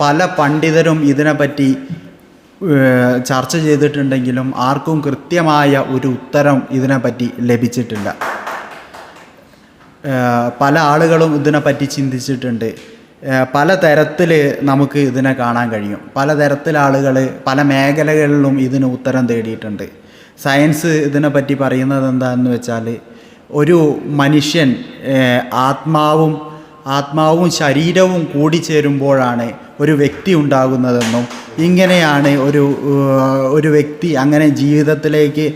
പല പണ്ഡിതരും ഇതിനെപ്പറ്റി ചർച്ച ചെയ്തിട്ടുണ്ടെങ്കിലും ആർക്കും കൃത്യമായ ഒരു ഉത്തരം ഇതിനെപ്പറ്റി ലഭിച്ചിട്ടില്ല. പല ആളുകളും ഇതിനെപ്പറ്റി ചിന്തിച്ചിട്ടുണ്ട്. പല തരത്തിൽ നമുക്ക് ഇതിനെ കാണാൻ കഴിയും. പല തരത്തിൽ ആളുകൾ പല മേഖലകളിലും ഇതിന് ഉത്തരം തേടിയിട്ടുണ്ട്. സയൻസ് ഇതിനെപ്പറ്റി പറയുന്നത് എന്താണെന്ന് വെച്ചാൽ ഒരു മനുഷ്യൻ ആത്മാവും ആത്മാവും ശരീരവും കൂടിച്ചേരുമ്പോഴാണ് ഒരു വ്യക്തി ഉണ്ടാകുന്നതെന്നും ഇങ്ങനെയാണ് ഒരു ഒരു വ്യക്തി അങ്ങനെ ജീവിതത്തിലേക്ക്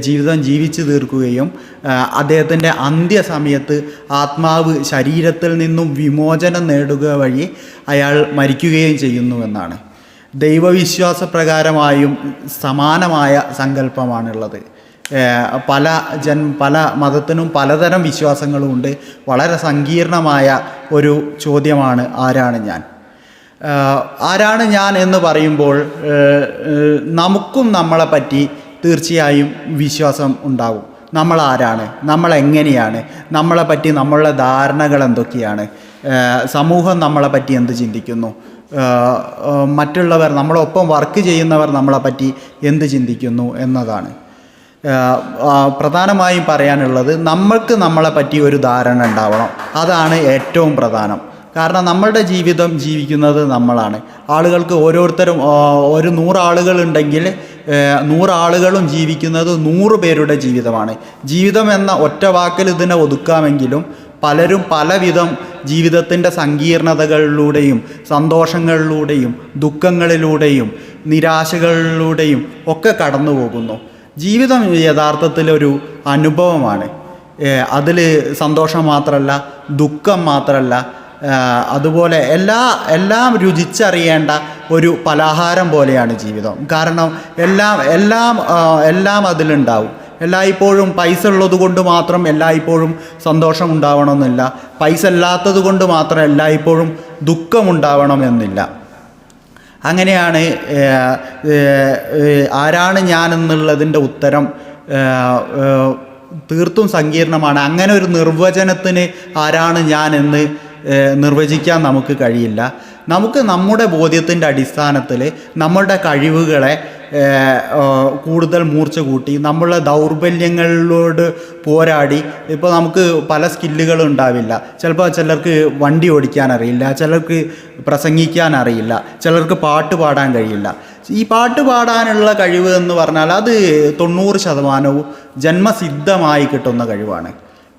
ജീവിതം ജീവിച്ചു തീർക്കുകയും അദ്ദേഹത്തിന്റെ അന്ത്യസമയത്ത് ആത്മാവ് ശരീരത്തിൽ നിന്നും വിമോചനം നേടുക വഴി അയാൾ മരിക്കുകയും ചെയ്യുന്നുവെന്നാണ് ദൈവവിശ്വാസ പ്രകാരമായും സമാനമായ സങ്കല്പമാണുള്ളത്. പല ജൻ പല മതത്തിനും പലതരം വിശ്വാസങ്ങളുമുണ്ട്. വളരെ സങ്കീർണമായ ഒരു ചോദ്യമാണ് ആരാണ് ഞാൻ? ആരാണ് ഞാൻ എന്ന് പറയുമ്പോൾ നമുക്കും നമ്മളെ പറ്റി തീർച്ചയായും വിശ്വാസം ഉണ്ടാകും നമ്മൾ ആരാണ്? നമ്മൾ എങ്ങനെയാണ്? നമ്മളെ പറ്റി നമ്മളുടെ ധാരണകൾ എന്തൊക്കെയാണ്? സമൂഹം നമ്മളെ പറ്റി എന്ത് ചിന്തിക്കുന്നു? മറ്റുള്ളവർ നമ്മളൊപ്പം വർക്ക് ചെയ്യുന്നവർ നമ്മളെ പറ്റി എന്ത് ചിന്തിക്കുന്നു എന്നതാണ്. പ്രധാനമായും പറയാനുള്ളത് നമ്മൾക്ക് നമ്മളെ പറ്റി ഒരു ധാരണ ഉണ്ടാവണം. അതാണ് ഏറ്റവും പ്രധാനം. കാരണം നമ്മളുടെ ജീവിതം ജീവിക്കുന്നത് നമ്മളാണ്. ആളുകൾക്ക് ഓരോരുത്തരും ഒരു നൂറാളുകളുണ്ടെങ്കിൽ നൂറാളുകളും ജീവിക്കുന്നത് നൂറ് പേരുടെ ജീവിതമാണ്. ജീവിതം എന്ന ഒറ്റ വാക്കിൽ ഇതിനെ ഒതുക്കാമെങ്കിലും പലരും പലവിധം ജീവിതത്തിന്റെ സങ്കീർണതകളിലൂടെയും സന്തോഷങ്ങളിലൂടെയും ദുഃഖങ്ങളിലൂടെയും നിരാശകളിലൂടെയും ഒക്കെ കടന്നു പോകുന്നു. ജീവിതം യഥാർത്ഥത്തിൽ ഒരു അനുഭവമാണ്. അതിൽ സന്തോഷം മാത്രമല്ല ദുഃഖം മാത്രമല്ല അതുപോലെ എല്ലാ എല്ലാം രുചിച്ചറിയേണ്ട ഒരു പലഹാരം പോലെയാണ് ജീവിതം. കാരണം എല്ലാം എല്ലാം എല്ലാം അതിലുണ്ടാവും. എല്ലായ്പ്പോഴും പൈസ ഉള്ളത് കൊണ്ട് മാത്രം എല്ലായ്പ്പോഴും സന്തോഷം ഉണ്ടാവണമെന്നില്ല പൈസ ഇല്ലാത്തത് കൊണ്ട് മാത്രം എല്ലായ്പ്പോഴും ദുഃഖമുണ്ടാവണമെന്നില്ല. അങ്ങനെയാണ് ആരാണ് ഞാൻ എന്നുള്ളതിന്റെ ഉത്തരം തീർത്തും സങ്കീർണമാണ്. അങ്ങനെ ഒരു നിർവചനത്തിന് ആരാണ് ഞാൻ എന്ന് നിർവചിക്കാൻ നമുക്ക് കഴിയില്ല. നമുക്ക് നമ്മുടെ ബോധ്യത്തിന്റെ അടിസ്ഥാനത്തിൽ നമ്മളുടെ കഴിവുകളെ കൂടുതൽ മൂർച്ച കൂട്ടി നമ്മളുടെ ദൗർബല്യങ്ങളോട് പോരാടി ഇപ്പോൾ നമുക്ക് പല സ്കില്ലുകളും ഉണ്ടാവില്ല. ചിലപ്പോൾ ചിലർക്ക് വണ്ടി ഓടിക്കാൻ അറിയില്ല ചിലർക്ക് പ്രസംഗിക്കാൻ അറിയില്ല ചിലർക്ക് പാട്ട് പാടാൻ കഴിയില്ല. ഈ പാട്ട് പാടാനുള്ള കഴിവ് എന്ന് പറഞ്ഞാൽ അത് തൊണ്ണൂറ് ശതമാനവും ജന്മസിദ്ധമായി കിട്ടുന്ന കഴിവാണ്.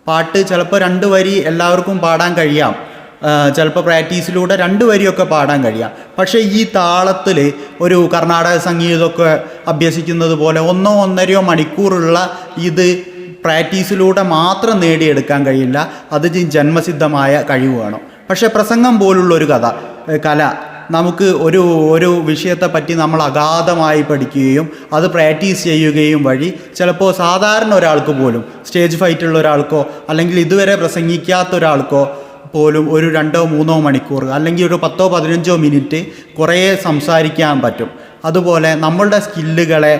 പാട്ട് ചിലപ്പോൾ രണ്ട് വരി എല്ലാവർക്കും പാടാൻ കഴിയാം. ചിലപ്പോൾ പ്രാക്ടീസിലൂടെ രണ്ട് വരിയൊക്കെ പാടാൻ കഴിയാം. പക്ഷേ ഈ താളത്തിൽ ഒരു കർണാടക സംഗീതമൊക്കെ അഭ്യസിക്കുന്നത് പോലെ ഒന്നോ ഒന്നരയോ മണിക്കൂറുള്ള ഇത് പ്രാക്ടീസിലൂടെ മാത്രം നേടിയെടുക്കാൻ കഴിയില്ല. അത് ജന്മസിദ്ധമായ കഴിവ് വേണം. പക്ഷേ പ്രസംഗം പോലുള്ള ഒരു കഥ കല നമുക്ക് ഒരു ഒരു വിഷയത്തെ പറ്റി നമ്മൾ അഗാധമായി പഠിക്കുകയും അത് പ്രാക്ടീസ് ചെയ്യുകയും വഴി ചിലപ്പോൾ സാധാരണ ഒരാൾക്ക് പോലും സ്റ്റേജ് ഫൈറ്റുള്ള ഒരാൾക്കോ അല്ലെങ്കിൽ ഇതുവരെ പ്രസംഗിക്കാത്ത ഒരാൾക്കോ പോലും ഒരു രണ്ടോ മൂന്നോ മണിക്കൂർ അല്ലെങ്കിൽ ഒരു പത്തോ പതിനഞ്ചോ മിനിറ്റ് കുറേ സംസാരിക്കാൻ പറ്റും. അതുപോലെ നമ്മളുടെ സ്കില്ലുകളെ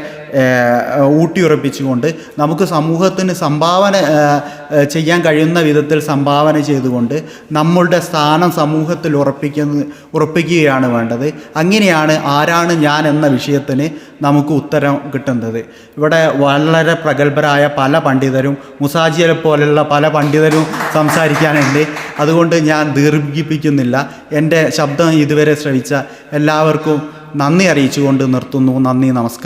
ഊട്ടിയുറപ്പിച്ചുകൊണ്ട് നമുക്ക് സമൂഹത്തിന് സംഭാവന ചെയ്യാൻ കഴിയുന്ന വിധത്തിൽ സംഭാവന ചെയ്തുകൊണ്ട് നമ്മളുടെ സ്ഥാനം സമൂഹത്തിൽ ഉറപ്പിക്കുന്ന ഉറപ്പിക്കുകയാണ് വേണ്ടത്. അങ്ങനെയാണ് ആരാണ് ഞാൻ എന്ന വിഷയത്തിന് നമുക്ക് ഉത്തരം കിട്ടുന്നത്. ഇവിടെ വളരെ പ്രഗത്ഭരായ പല പണ്ഡിതരും മുസാജിയെ പോലുള്ള പല പണ്ഡിതരും സംസാരിക്കാനുണ്ട്. അതുകൊണ്ട് ഞാൻ ദീർഘിപ്പിക്കുന്നില്ല. എന്റെ ശബ്ദം ഇതുവരെ ശ്രവിച്ച എല്ലാവർക്കും നന്ദി അറിയിച്ചുകൊണ്ട് നിർത്തുന്നു. നന്ദി നമസ്കാരം.